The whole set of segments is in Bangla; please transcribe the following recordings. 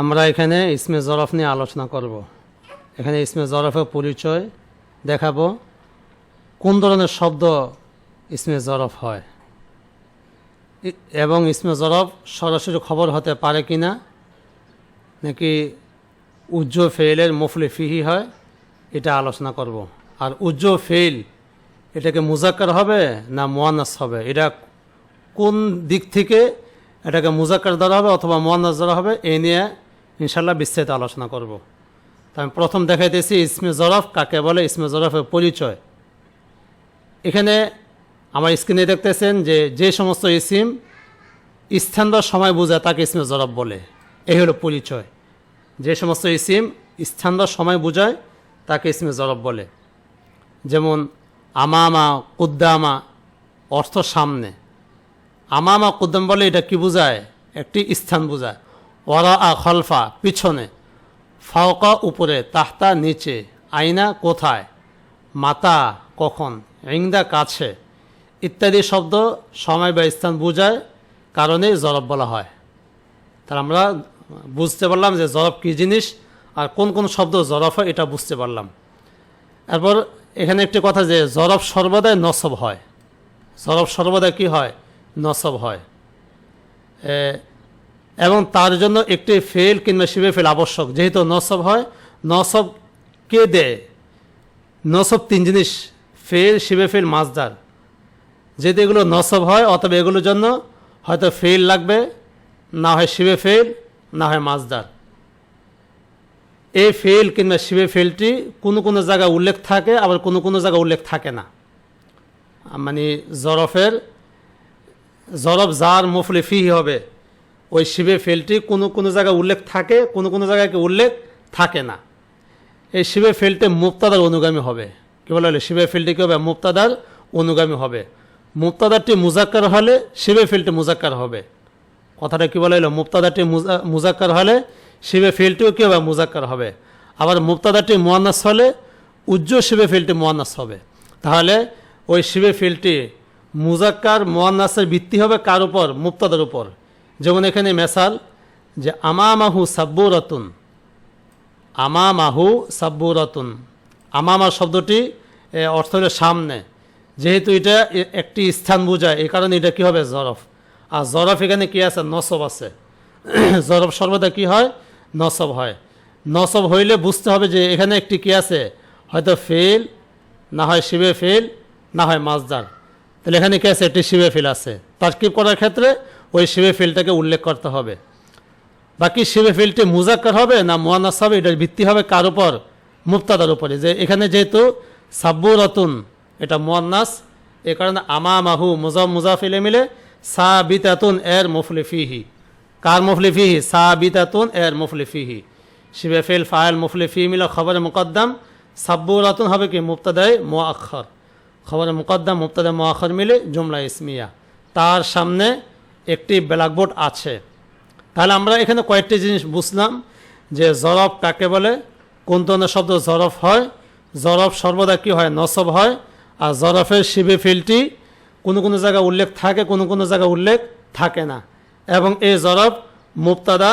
আমরা এখানে ইসমে জরফ নিয়ে আলোচনা করব। এখানে ইসমে জরফের পরিচয় দেখাবো। কোন ধরনের শব্দ ইসমে জরফ হয়? এবং ইসমে জরফ সরাসরি খবর হতে পারে কি না নাকি উজ্জ ফেইলের মুফলে ফিহি হয়? এটা আলোচনা করব। আর উজ্জ ফেইল এটাকে মুজাক্কার হবে না মোয়ানাস হবে? এটা কোন দিক থেকে এটাকে মুজাক্কার ধরা হবে অথবা মোয়ান্নাস ধরা হবে? এই নিয়ে ইনশাল্লাহ বিস্তারিত আলোচনা করব। তা আমি প্রথম দেখাইতেছি ইসমে জরফ কাকে বলে, ইসমে জরফের পরিচয়। এখানে আমার স্ক্রিনে দেখতেছেন যে যে সমস্ত ইসিম স্থান বা সময় বোঝায় তাকে ইসমে জরফ বলে। এই হলো পরিচয়। যে সমস্ত ইসিম স্থান বা সময় বোঝায় তাকে ইসমে জরফ বলে। যেমন, আমামা, কুদ্দামা, অর্থ সামনে। আমামা, কুদ্দাম বলে এটা কি বোঝায়? একটি স্থান বোঝায়। ওরা আ খলফা, পিছনে। ফাওকা উপরে, তাহতা নিচে। আইনা কোথায়? মাতা কখন? ইংদা কাছে। ইত্যাদি শব্দ সময় বা স্থান বোঝায় কারণে জরব বলা হয়। তার আমরা বুঝতে পারলাম যে জরব কী জিনিস আর কোন কোন শব্দ জরফ হয়, এটা বুঝতে পারলাম। এরপর এখানে একটি কথা যে জরফ সর্বদাই নসব হয়। জরফ সর্বদা কি হয়? নসব হয়। এবং তার জন্য একটি ফেল কিংবা শিবে ফেল আবশ্যক। যেহেতু নসব হয়, নসব কে দেয়? নসব তিন জিনিস, ফেল শিবে ফেল, মাছদার। যেহেতু এগুলো নসব হয় অথবা এগুলোর জন্য হয়তো ফেল লাগবে, না হয় শিবে ফেল, না হয় মাছদার। এই ফেল কিংবা শিবে ফেলটি কোনো কোনো জায়গায় উল্লেখ থাকে, আবার কোনো কোনো জায়গায় উল্লেখ থাকে না। মানে জরফের, জরফ যার মুফলি ফি হবে। ওই শিবে ফেলটি কোনো কোনো জায়গায় উল্লেখ থাকে, কোনো কোনো জায়গায় উল্লেখ থাকে না। এই শিবে ফেলটি মুক্তাদার অনুগামী হবে। কী বলা হলো? শিবে ফেলটি কী হবে? মুক্তাদার অনুগামী হবে। মুক্তাদারটি মুজাক্কার হলে শিবে ফেলটি মুজাক্কার হবে। কথাটা কী বলা হলো? মুক্তাদারটি মুজা- মুজাক্কার হলে শিবে ফেলটিও কী হবে? মুজাক্কার হবে। আবার মুক্তাদারটি মোয়ান্নাস হলে উজ্জ্ব শিবে ফেলটি মোয়ান্নাস হবে। তাহলে ওই শিবে ফেলটি মুজাক্কার, মোয়ান্নাসের ভিত্তি হবে কার উপর? মুক্তাদার উপর। যেমন এখানে মেসাল যে আমামাহু সাব্বুরাতুন আমামাহু সাব্বুরাতুন। আমামা শব্দটি অর্থ হলো সামনে। যেহেতু এটা একটি স্থান বোঝায় এই কারণে এটা কি হবে? জরফ। আর জরফ এখানে কি আছে? নসব আছে। জরফ সর্বদা কি হয়? নসব হয়। নসব হইলে বুঝতে হবে যে এখানে একটি কি আছে? হয়তো ফেল, না হয় শিবে ফেল, না হয় মাজদার। তাহলে এখানে কি আছে? একটি শিবে ফেল আছে। তারকিব করার ক্ষেত্রে ওই শিবে ফেলটাকে উল্লেখ করতে হবে। বাকি শিবে ফিলটি মুজাক্কার হবে না মোয়ানাস হবে, এটার ভিত্তি হবে কার উপর? মুক্তাদার উপরে। যে এখানে যেহেতু সাব্বু রতুন এটা মোয়ান্নাস, এ কারণে আমা মাহু মুজা, মুজাফিলে মিলে সা বিতাতুন এর মুফলি ফিহি। কার মুফলি ফিহি? সা বিতাতুন এর মুফলি ফিহি। শিবে ফিল, ফাইল মুফলি ফি মিলে খবরে মুকদ্দম সাব্বু রতুন হবে কি মুক্তাদায় মোয়াক্ষর খবরে মুকদ্দম মুক্তাদা মোয়াক্ষর মিলে জুমলা ইসমিয়া। তার সামনে একটি ব্ল্যাকবোর্ড আছে। তাহলে আমরা এখানে কয়েকটি জিনিস বুঝলাম যে জরফ কাকে বলে? কোন ধরনের শব্দ জরফ হয়? জরফ সর্বদা কি হয়? নসব হয়। আর জরফের শিবে ফিলটি কোনো কোনো জায়গায় উল্লেখ থাকে, কোনো কোনো জায়গায় উল্লেখ থাকে না। এবং এই জরফ মুক্তাদা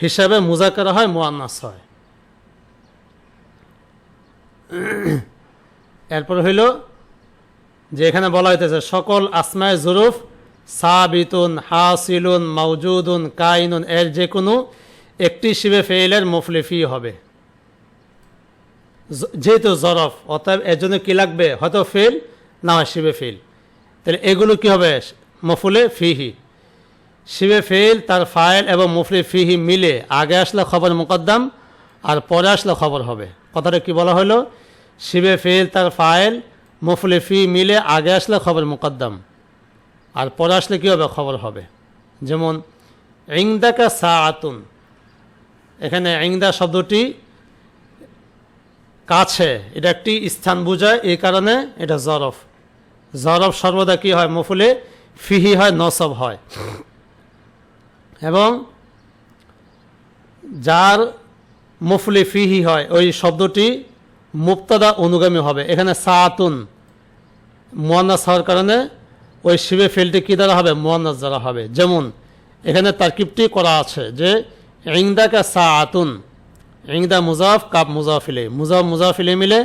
হিসাবে মুজাকারা হয়, মোয়ান্নাস হয়। এরপর হইল যে এখানে বলা হইতেছে, সকল আসমায় জরুফ সাবিতুন, হাসিলুন, মাউজুদুন, কাইনুন, এর যে কোনো একটি শিবে ফেইলের মুফলিফি হবে। যেহেতু জরফ, অতএব এর জন্য কী লাগবে? হয়তো ফেল না হয় শিবে ফেল তাহলে এগুলো কি হবে? মফুলে ফিহি। শিবে ফেল তার ফাইল এবং মুফলি ফিহি মিলে আগে আসলে খবর মুকদ্দম আর পরে আসলে খবর হবে। কথাটা কি বলা হলো? শিবে ফেল তার ফাইল মুফলি ফি মিলে আগে আসলে খবর মুকদ্দম। আর পরে আসলে কী হবে? খবর হবে। যেমন, ইংদাকা সা আতুন এখানে ইংদা শব্দটি কাছে, এটা একটি স্থান বোঝায়, এই কারণে এটা জরফ। জরফ সর্বদা কি হয়? মফুলে ফিহি হয়, নসব হয়। এবং যার মুফলি ফিহি হয়, ওই শব্দটি মুক্তাদা অনুগামী হবে। এখানে সাতুন মোয়ান্নাস হওয়ার কারণে ওই শিবে ফেলটি কী দ্বারা হবে? মোয়ান্নাস দ্বারা হবে। যেমন, এখানে তারকিবটি করা আছে যে ইংদাকা সা আতুন ইংদা মুজাফ কাপ মুজাফিলে। মুজাফ, মুজাফিলে মিলে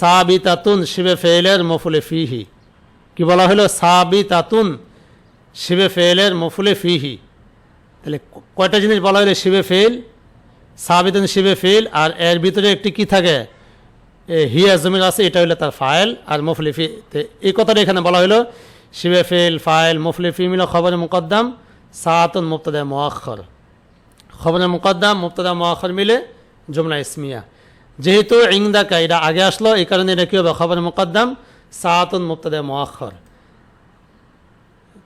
সাবিতাতুন, শিবে ফেলের মফুলে ফিহি। কি বলা হলো? সাবিতাতুন, শিবে ফেলের মফুলে ফিহি। তাহলে কয়টা জিনিস বলা হলো শিবে ফেল সাবিতুন শিবে ফেল আর এর ভিতরে একটি কি থাকে? হিয়া জমির আছে, এটা হলো তার ফাইল, আর মফলি ফি এই কথাটা এখানে বলা হলো শিবে ফেল, ফাইল মফলি ফি মিল খবর মুকদ্দাম, সাতুন মুক্তদা মোয়াক্ষর খবর মুকদ্দাম মুক্তদা মোয়াক্ষর মিলে জুমলা ইসমিয়া। যেহেতু ইংদাকা এটা আগে আসলো, এই কারণে এটা কী হবে? খবর মুকদ্দাম, সাতুন মুক্তদা মোয়াক্ষর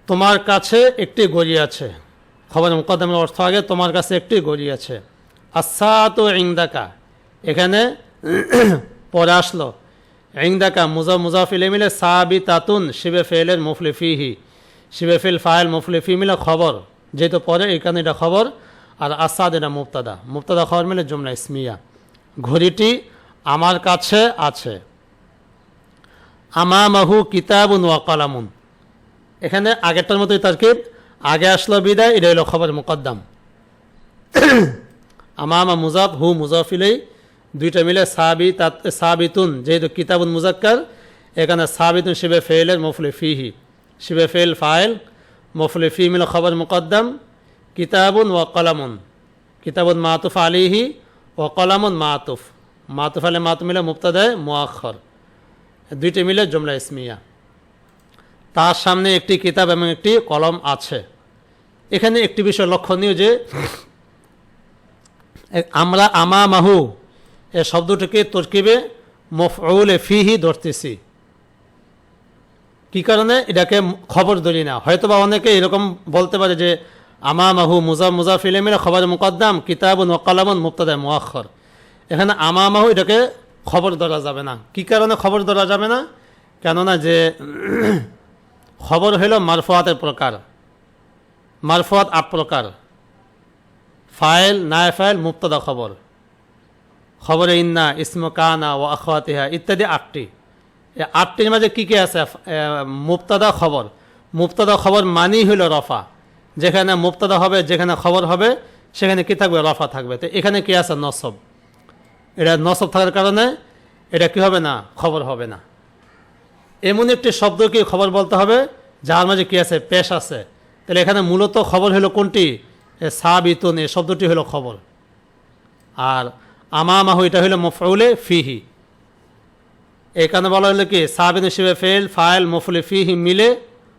তোমার কাছে একটি গড়ি আছে। খবর মুকদ্দমের অর্থ আগে, তোমার কাছে একটি গড়ি আছে। আসাত ইংদাকা। এখানে পরে আসলো। ইংদাকা মুজা মুজাফিলে মিলে সাবি তাতুন শিবে ফেলের মুফলি ফিহি শিবে ফিল ফাইল মুফলি ফি মিলে খবর যেহেতু পরে এখানে এটা খবর, আর আসাদ এটা মুক্তাদা মুক্তাদা খবর মিলে জুমলা ইসমিয়া। ঘড়িটি আমার কাছে আছে। আমামাহু কিতাবুন ওয়া কলামুন। এখানে আগেরটার মতোই তারকিব। আগে আসলো বিদায়, এটা হলো খবর মুকদ্দাম। আমামা মুজাফ হু মুজাফিলেই দুইটা মিলে সাবি সাবিতুন, যেহেতু কিতাবুন মুজাক্কার, এখানে সাবিতুন শিবে ফেলের মফলে ফিহি। শিবে ফেল ফাইল, মফলে ফি মিলে খবর মুকদ্দাম, কিতাবুন ওয়া কলামুন। কিতাবুন মাতুফ আলিহি ও কলামুন মাতুফ। মাতুফ আলী মাতুফ মিলে মুক্তাদায় মুআক্ষর দুইটি মিলে জুমলা ইসমিয়া। তার সামনে একটি কিতাব এবং একটি কলম আছে। এখানে একটি বিষয় লক্ষণীয় যে আমরা আমা মাহু এ শব্দটিকে তরকিবে মফউল ফিহি ধরতেছি। কি কারণে? এটাকে খবর ধরি না। হয়তো বা অনেকে এরকম বলতে পারে যে আমা মাহু মুজা মুজাফিলে মিলে খবর মুকদ্দাম, কিতাবুন ওকালামন মুক্তাদায় মুআক্ষর এখানে আমা মাহু এটাকে খবর ধরা যাবে না। কি কারণে খবর ধরা যাবে না? কেননা যে, খবর হইল মারফুয়াতের প্রকার। মারফুয়াত আট প্রকার। ফাইল নায় ফাইল মুক্তদা খবর। খবরে ইন্না ইসমু কানা ও আখওয়াতিহা ইত্যাদি আটটি। আটটির মাঝে কী কী আছে? মুক্তাদা খবর। মুক্তাদা খবর মানেই হইল রফা। যেখানে মুক্তাদা হবে, যেখানে খবর হবে, সেখানে কী থাকবে? রফা থাকবে। তো এখানে কী আছে? নসব। এটা নসব থাকার কারণে এটা কি হবে না? খবর হবে না। এমন একটি শব্দকে খবর বলতে হবে, যার মাঝে কী আছে? পেশ আছে। তাহলে এখানে মূলত খবর হলো কোনটি? সাবিতুন এ শব্দটি হলো খবর। আর আমামাহু, এটা হইল মফউলে ফিহি। এখানে বলা হলো কি, সাবিন হিসেবে ফেল ফাইল মফুলে ফিহি মিলে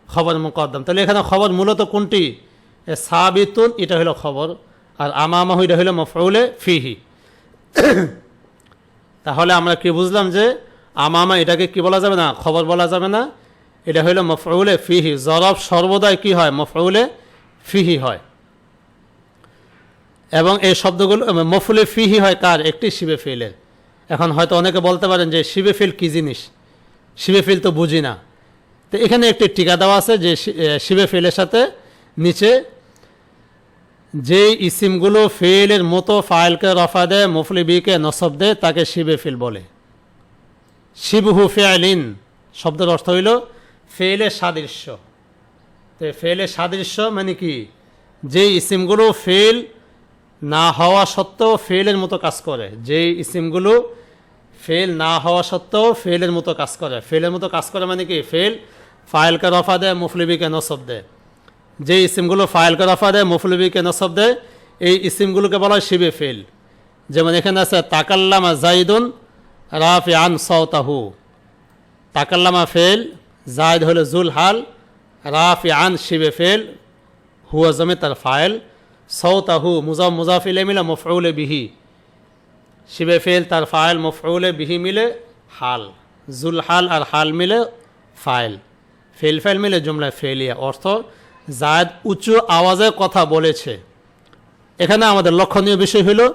খবর মুকদ্দম। তাহলে এখানে খবর মূলত কোনটি? এ সাবিতুন, এটা হলো খবর, আর আমামাহু, এটা হলো মফউলে ফিহি। তাহলে আমরা কি বুঝলাম যে আমামা, এটাকে কি বলা যাবে না? খবর বলা যাবে না। এটা হইল মফউলে ফিহি। জরব সর্বদাই কি হয়? মফউলে ফিহি হয়। এবং এই শব্দগুলো মফুলে ফিহি হয় কার একটি শিবে ফিলের এখন হয়তো অনেকে বলতে পারেন যে শিবে ফিল কী জিনিস? শিবে ফিল তো বুঝি না। তো এখানে একটি টিকা দেওয়া আছে যে শিবে ফিলের সাথে নিচে যে ইসিমগুলো ফেলের মতো ফাইলকে রফা দেয়, মফলি বিকে নসব দেয়, তাকে শিবে ফিল বলে। শিবহু ফেয়ালিন শব্দের অর্থ হইল ফেলের সাদৃশ্য। তো ফেলের সাদৃশ্য মানে কি? যে ইসিমগুলো ফেল না হওয়া সত্ত্বেও ফেলের মতো কাজ করে। যে ইসিমগুলো ফেল না হওয়া সত্ত্বেও ফেলের মতো কাজ করে। ফেলের মতো কাজ করে মানে কি? ফেল ফাইলকে রফা দেয় মুফলিবি মুফলিবিকে নসব দেয়। যে ইসিমগুলো ফাইলকে রফা দেয় মুফলিবি মুফলিবিকে নসব দেয়, এই ইসিমগুলোকে বলা হয় শিবে ফেল যেমন এখানে আছে, তাকাল্লামা জাইদুন রাফি আন সৌতাহু তাকাল্লামা ফেল জায়দ হলো জুল হাল রাফি আন শিবে ফেল হুয়া জমে তার ফাইল। সৌতাহু মুজা মুজাফিলে মিলে, মফউলে বিহি। শিবে ফেল তার ফাইল, মফউলে বিহি মিলে হাল। জুল হাল আর হাল মিলে ফাইল। ফেল ফাইল মিলে জুমলা ফেলিয়া অর্থ, জায়দ উঁচু আওয়াজে কথা বলেছে। এখানে আমাদের লক্ষণীয় বিষয় হলো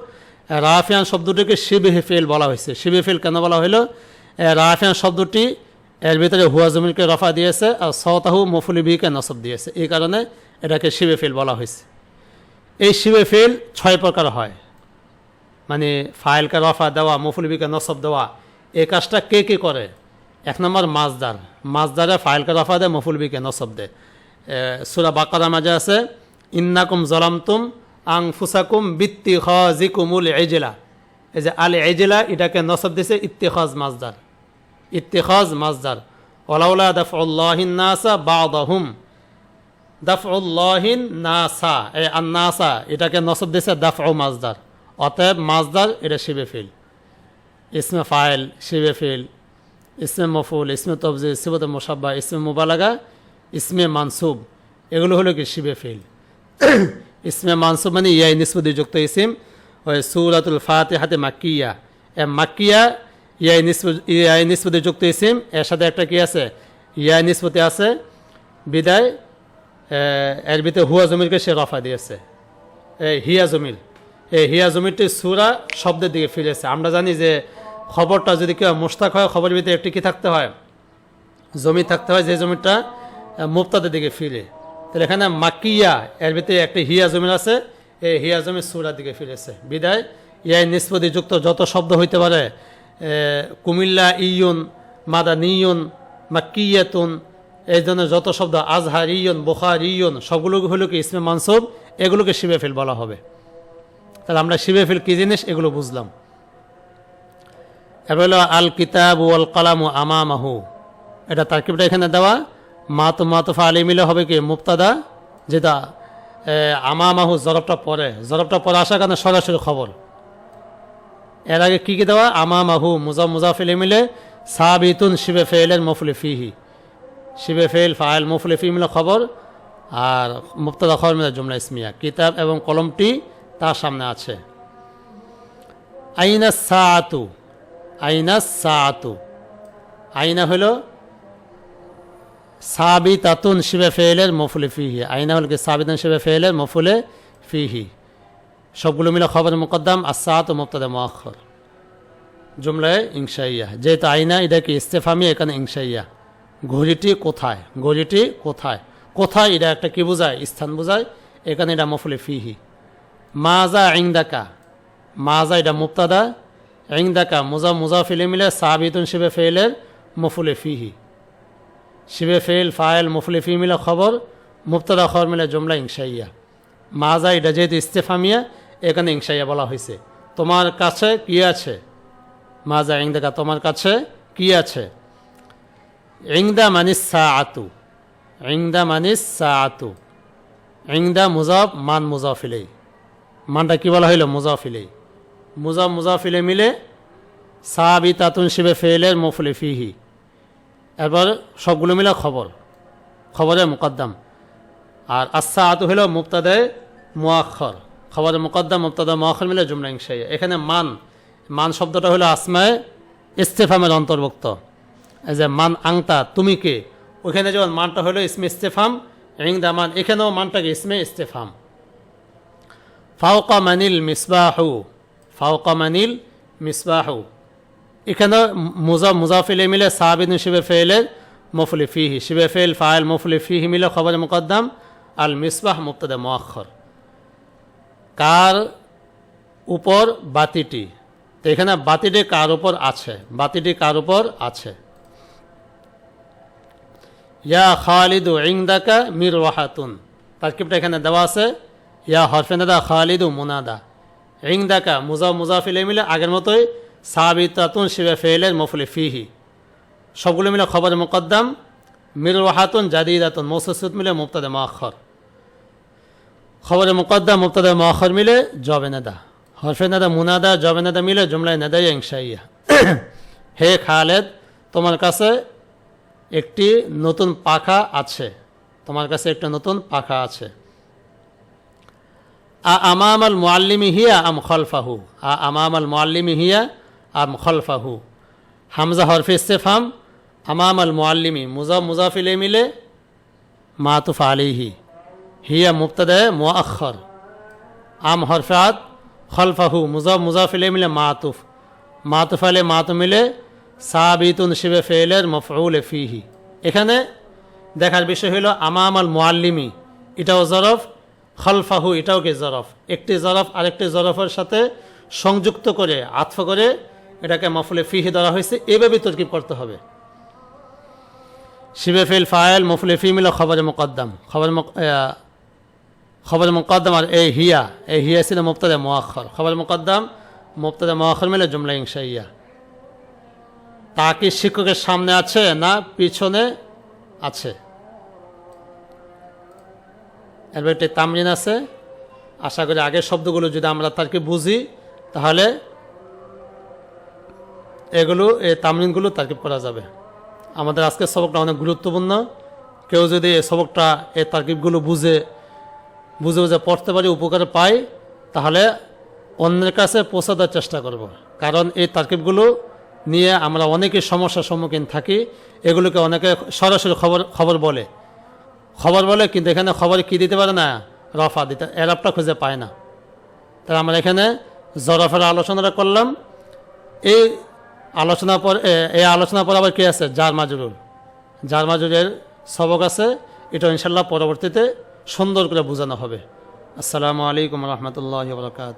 রাফিয়ান শব্দটিকে শিবে ফেল বলা হয়েছে। শিবে ফেল কেন বলা হলো? রাফিয়ান শব্দটি এর ভিতরে হুয়া জমিনকে রফা দিয়েছে আর সতাহু মফুলি বিকে নসব দিয়েছে। এই কারণে এটাকে শিবে ফেল বলা হয়েছে। এই শিবে ফেল ছয় প্রকার হয়। মানে ফাইলকে রফা দেওয়া মফুলিবিকে নসব দেওয়া এই কাজটা কে কে করে? এক নম্বর মাজদার। মাজদারে ফাইলকে রফা দেয় মফুলবিকে নসব এ, সুরা বাকার মাঝে আছে ইন্নাকুম জলামতুম আং ফুসাকুম বিত্তি খাজিকুমুল এজেলা এই যে আল এজেলা এটাকে নসব দিছে ইত্তেখাজ মাজদার। ইত্তেখাজ মাজদার। ওলাউলা দাফউল্লাহিন নাসা বাদাহুম। দাফউল্লাহিন নাসা এই আন নাসা এটাকে নসব দিছে দাফউ মাজদার অতএব মাজদার এটা শিবে ফিল। ইসমে ফাইল শিবে ফিল। ইসমে মফুল ইসমে তবজি সিবত মোসাব্বা ইসমে মুবালাগা ইসমে মানসুব। এগুলো হলো কি শিবে ফিল। ইসমে মানসুব মানে ইয়াই নিসবতি যুক্ত ইসিম ওই সুরাতুল ফাতিহাতে মাক্কিয়া। এ মাক্কিয়া ইয়াই নিসবত ইয়াই যুক্ত ইসিম। এর সাথে একটা কি আছে? ইয়াই নিসবতি আছে বিদায় এ, এর ভিতরে হুয়া জমিরকে সে রফা দিয়েছে। এই হিয়া জমির এই হিয়া জমিরটি সুরা শব্দের দিকে ফিরেছে আমরা জানি যে খবরটা যদি কেউ মোস্তাক হয়, খবরের ভিতরে একটি কি থাকতে হয়? জমি থাকতে হয়, যে জমিটা মুক্তাদের দিকে ফিরে। তাহলে এখানে মাকিয়া, এর ভিতরে একটি হিয়া জমির আছে। এই হিয়া জমির সুরার দিকে ফিরেছে বিদায়। ইয়াই নিষ্পত্তি যুক্ত যত শব্দ হইতে পারে কুমিল্লা ইয়ুন মাদা নিয়ন মাক্কিয়াতুন এই ধরনের যত শব্দ আজহার ইয়ন বোখার ইয়ন সবগুলো হলো কি ইসমে মানসব, এগুলোকে শিবে ফিল বলা হবে। তাহলে আমরা শিবে ফিল কী জিনিস? এগুলো বুঝলাম। এবার হলো আল কিতাব ওয়াল কালাম আমামাহু। এটা তারকিবটা এখানে দেওয়া। মাত মাতফা আলী মিলে হবে কি মুক্তাদা যেটা আমামাহু জরবটা পরে জরবটা পরে আসার কারণে সরাসরি খবর। এর আগে কী কী দেওয়া? আমামাহু, মুজা মুজাফিলে মিলে সাবিতুন শিবে ফেলেন মফুলে ফিহি। শিবে ফেল ফাইল মফুলে ফি মিলে খবর আর মুক্তাদা খবর মিলে জুমলা ইসমিয়া। কিতাব এবং কলমটি তার সামনে আছে। আইনা সাআতু আইনা সাআতু আইনা হলো সাবিতাতুন শিবে ফেলের মফুলে ফিহি। আইনা হল কি শিবে ফেলের মফুলে ফিহি। সবগুলো মিলে খবর মুকদ্দাম আর সাত ও মুক্তাদা মোয়াক্ষর জুমলায় ইংশাইয়া। যেহেতু আইনা, এটা কি ইস্তেফামি, এখানে ইংশাইয়া। ঘড়িটি কোথায়? ঘড়িটি কোথায়? কোথায়? এটা একটা কি বোঝায়? স্থান বোঝায়? এখানে এটা মফুলে ফিহি। মাজা ইংদাকা মাজা এটা মুক্তাদা ইংদাকা মোজা মোজা মুজাফিলে মিলে সাবিতুন, শিবে ফেলের মফুলে ফিহি। শিবে ফেল ফায়েল মফুলে ফি মিলে খবর মুক্তাদা খবর মিলে জুমলা ইংশাইয়া। মাজা এটা যেহেতু ইস্তেফামিয়া, এখানে ইংশাইয়া বলা হয়েছে। তোমার কাছে কি আছে? মাজা ইংদাকা তোমার কাছে কি আছে? ইংদা মানিস সা আতু ইংদা মানিস সা আতু ইংদা মুজাফ, মান মুজাফিলেই মানটা কি বলা হইল? মুজাফিলেই মুজাফ, মুজাফিলে মিলে সাবি তাতুন শিবে ফেলের মফুলে ফিহি। এরপর সবগুলো মিলে খবর। খবরের মুকদ্দাম। আর আচ্ছা আতু হলো মুক্তাদায় মুয়াক্ষর খবরের মুকদ্দাম মুক্তাদা মুয়াক্ষর মিলে জুমলা এখানে মান মান শব্দটা হলো আসমায় ইস্তেফামের অন্তর্ভুক্ত। যে মান আংতা তুমি কে ওইখানে যেমন মানটা হলো ইসমে ইস্তেফাম ইংদা মান, এখানেও মানটাকে ইসমে ইস্তেফাম। ফাওকা মানিল মিসবাহু, ফাওকা মানিল মিসবাহু। এখানে মুজা, মুজাফিলে মিলে সাবিন শিবে ফেলের মফুলি ফিহি শিবে ফেল ফাইল মফুলি ফিহি মিলে খবর মুকদ্দাম, আল মিসবাহ মুক্তদে মোয়াক্ষর কার উপর বাতিটি? তো এখানে বাতিটি কার উপর আছে? বাতিটি কার উপর আছে? ইয়া খালিদু ইংদাকা মির ওয়াহাতুন তারকিবটা এখানে দেওয়া আছে ইয়া হরফেনাদা খালিদু মুনাদা ইংদাকা মুজা মুজাফিলে মিলে আগের মতোই সাবিতাতুন শিবে ফেলের মফুলে ফিহি সবগুলো মিলে খবর মুকদ্দাম মির ওয়াহাতুন জাদিদাতুন মৌসুদ মিলে মুক্তাদে মাখর খবরে মুকদ্দাম মুক্তাদে মাখর মিলে জবেনাদা হরফেনাদা মুনাদা জবেনাদা মিলে জুমলায় নাদাই ইংশাইয়া হে খালেদ তোমার কাছে একটি নতুন পাখা আছে। তোমার কাছে একটা নতুন পাখা আছে। আ আমাম আল মোয়াল্লিমি হিয়া আম খলফাহু? আ আমাম আল মোয়াল্লিমি হিয়া আম খলফাহু? হামজা হরফে ইস্তেফাম আমাম আল মোয়াল্লিমি মুজা মুজাফিলে মিলে মাতুফ আলিহি হিয়া মুক্তদায় মুআখর আম হরফাত খলফাহু মুজা মুজাফিলে মিলে মাতুফ। মাতুফ আলে মাতু মিলে সাবিতুন শিবে ফেলের মফউল ফিহি। এখানে দেখার বিষয় হলো আমাম আল মোয়াল্লিমি এটাও জরফ, খলফাহু এটাও কি জরফ? একটি জরফ আরেকটি জরফের সাথে সংযুক্ত করে, আতফ করে এটাকে মফুলে ফিহি ধরা হয়েছে। এভাবে তরকিব করতে হবে। শিবে ফিল ফায়েল মফুলে ফি মিলে খবরে মোকদ্দাম। খবর খবর মোকদ্দম আর এই হিয়া এই হিয়া ছিল মুক্তাদে মোয়াক্ষর খবর মুকদ্দম মুক্তাদে মোয়াক্ষর মিলে জুমলা ইংসা ইয়া তা কি শিক্ষকের সামনে আছে না পিছনে আছে? এরপর একটি তামরিন আছে। আশা করি আগের শব্দগুলো যদি আমরা তারকে বুঝি, তাহলে এগুলো এই তামরিনগুলো তারকিব করা যাবে। আমাদের আজকের সবকটা অনেক গুরুত্বপূর্ণ। কেউ যদি এই সবকটা, এই তারকিবগুলো বুঝে বুঝে বুঝে পড়তে পারি, উপকার পাই তাহলে অন্যের কাছে পৌঁছে দেওয়ার চেষ্টা করব। কারণ এই তারকিবগুলো নিয়ে আমরা অনেকেই সমস্যার সম্মুখীন থাকি, এগুলোকে অনেকে সরাসরি খবর খবর বলে। খবর বলে, কিন্তু এখানে খবর কি দিতে পারে না? রফা দিতে এরাবটা খুঁজে পায় না। তাই আমরা এখানে জরফের আলোচনাটা করলাম। এই আলোচনা পর এই আলোচনা পর আবার কী আছে? জার মাজরুল। জার মাজুরের সবক আছে। এটা ইনশাল্লাহ পরবর্তীতে সুন্দর করে বোঝানো হবে। আসসালামু আলাইকুম রহমতুল্লাহ বরকাত